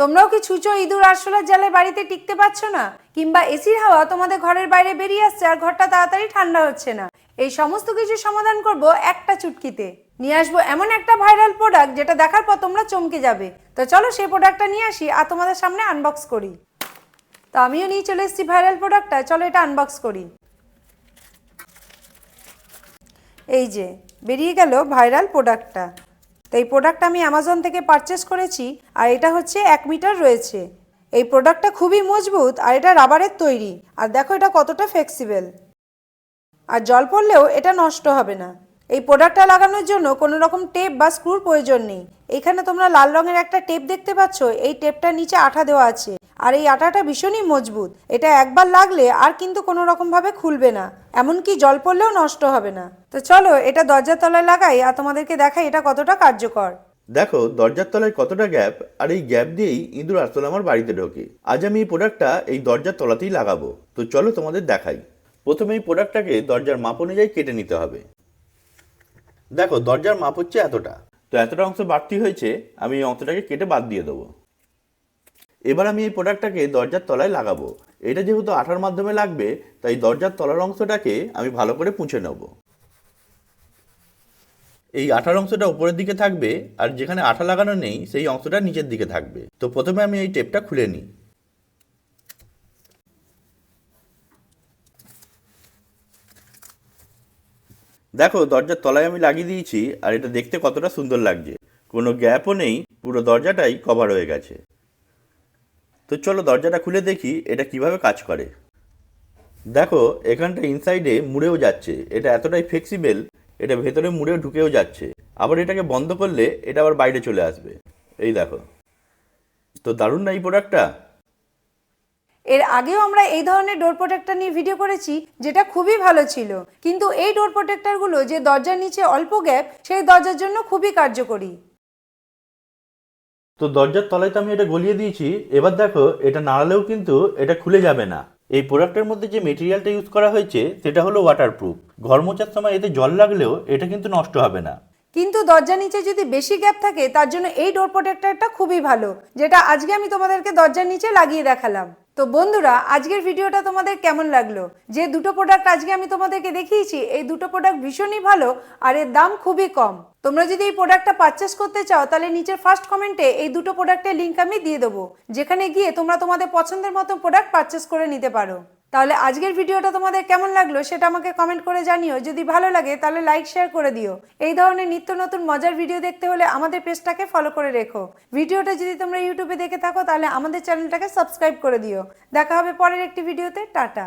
তোমরাও কি ছুঁচো ইঁদুর আরশোলার জালে বাড়িতে টিকতে পারছ না? কিংবা এসির হাওয়া তোমাদের ঘরের বাইরে বেরিয়ে আসছে আর ঘরটা তাড়াতাড়ি ঠান্ডা হচ্ছে না। এই সমস্ত কিছু সমাধান করব একটা চুটকিতে। নিয়ে আসব এমন একটা ভাইরাল প্রোডাক্ট যেটা দেখার পর তোমরা চমকে যাবে। তো চলো সেই প্রোডাক্টটা নিয়ে আসি আর তোমাদের সামনে আনবক্স করি। তো আমিও নিয়ে চলে এসেছি ভাইরাল প্রোডাক্টটা চলো এটা আনবক্স করি। এই যে, বেরিয়ে গেল ভাইরাল প্রোডাক্টটা তো এই প্রোডাক্ট আমি অ্যামাজন থেকে পারচেস করেছি, আর এটা হচ্ছে এক মিটার রয়েছে। এই প্রোডাক্টটা খুবই মজবুত, আর এটা রাবারের তৈরি। আর দেখো এটা কতটা ফ্লেক্সিবেল আর জল পড়লেও এটা নষ্ট হবে না। এই প্রোডাক্টটা লাগানোর জন্য কোনো রকম টেপ বা স্ক্রুর প্রয়োজন নেই। এখানে তোমরা লাল রঙের একটা টেপ দেখতে পাচ্ছ। এই টেপটার নিচে আঠা দেওয়া আছে। আর এই আঠাটা ভীষণই মজবুত। এটা একবার লাগলে আর কিন্তু কোনো রকমভাবে খুলবে না। এমনকি জল পড়লেও নষ্ট হবে না। তো চলো, এটা দরজার তলায় লাগাই আর তোমাদেরকে দেখাই এটা কতটা কার্যকর। দেখো, দরজার তলায় কতটা গ্যাপ আর এই গ্যাপ দিয়েই ইঁদুর আসলে আমার বাড়িতে ঢোকে। আজ আমি এই প্রোডাক্টটা এই দরজার তলাতেই লাগাবো। তো চলো তোমাদের দেখাই। প্রথমে এই প্রোডাক্টটাকে দরজার মাপ অনুযায়ী কেটে নিতে হবে। দেখো, দরজার মাপ হচ্ছে এতটা। তো এতটা অংশ বাড়তি হয়েছে, আমি এই অংশটাকে কেটে বাদ দিয়ে দেবো। এবার আমি এই প্রোডাক্টটাকে দরজার তলায় লাগাবো। এটা যেহেতু আঠার মাধ্যমে লাগবে, তাই দরজার তলার অংশটাকে আমি ভালো করে পুঁছে নেব। এই আঠার অংশটা উপরের দিকে থাকবে, আর যেখানে আঠা লাগানো নেই, সেই অংশটা নিচের দিকে থাকবে। তো প্রথমে আমি এই টেপটা খুলে নিই। দেখো, দরজার তলায় আমি লাগিয়ে দিয়েছি আর এটা দেখতে কতটা সুন্দর লাগছে। কোনো গ্যাপও নেই, পুরো দরজাটাই কভার হয়ে গেছে। তো চলো দরজাটা খুলে দেখি এটা কীভাবে কাজ করে। দেখো, এখানটা ইনসাইডে মুড়েও যাচ্ছে। এটা এতটাই ফ্লেক্সিবেল এটা ভেতরে মুড়েও ঢুকেও যাচ্ছে। আবার এটাকে বন্ধ করলে এটা আবার বাইরে চলে আসবে। এই দেখো। তো দারুণ না এই প্রোডাক্টটা এর আগেও আমরা এই ধরনের ডোর প্রোটেক্টর নিয়ে ভিডিও করেছি যেটা খুবই ভালো ছিল। কিন্তু এই ডোর প্রোটেক্টরগুলো যে দরজার নিচে অল্প গ্যাপ সেই দরজার জন্য খুবই কার্যকরী। তো দরজার তলায় তো আমি এটা গলিয়ে দিয়েছি এবার দেখো এটা নাড়ালেও কিন্তু এটা খুলে যাবে না। এই প্রোডাক্টের মধ্যে যে মেটেরিয়ালটা ইউজ করা হয়েছে সেটা হলো ওয়াটারপ্রুফ ঘর মোচার সময় এতে জল লাগলেও এটা কিন্তু নষ্ট হবে না। কিন্তু দরজার নিচে যদি বেশি গ্যাপ থাকে তার জন্য এই ডোর প্রোটেক্টরটা খুবই ভালো যেটা আজকে আমি তোমাদেরকে দরজার নিচে লাগিয়ে দেখালাম। তো বন্ধুরা, আজকের ভিডিওটা তোমাদের কেমন লাগল? যে দুটো প্রোডাক্ট আজকে আমি তোমাদেরকে দেখিয়েছি, এই দুটো প্রোডাক্ট ভীষণই ভালো আর এর দাম খুবই কম। তোমরা যদি এই প্রোডাক্টটা পারচেস করতে চাও, তাহলে নিচের ফার্স্ট কমেন্টে এই দুটো প্রোডাক্টের লিঙ্ক আমি দিয়ে দেবো। যেখানে গিয়ে তোমরা তোমাদের পছন্দের মতো প্রোডাক্ট পারচেস করে নিতে পারো। তাহলে আজকের ভিডিওটা তোমাদের কেমন লাগল সেটা আমাকে কমেন্ট করে জানিও। যদি ভালো লাগে তাহলে লাইক শেয়ার করে দিও। এই ধরনের নিত্য নতুন মজার ভিডিও দেখতে হলে আমাদের পেজটাকে ফলো করে রেখো। ভিডিওটা যদি তোমরা ইউটিউবে দেখে থাকো তাহলে আমাদের চ্যানেলটাকে সাবস্ক্রাইব করে দিও। দেখা হবে পরের একটি ভিডিওতে টাটা।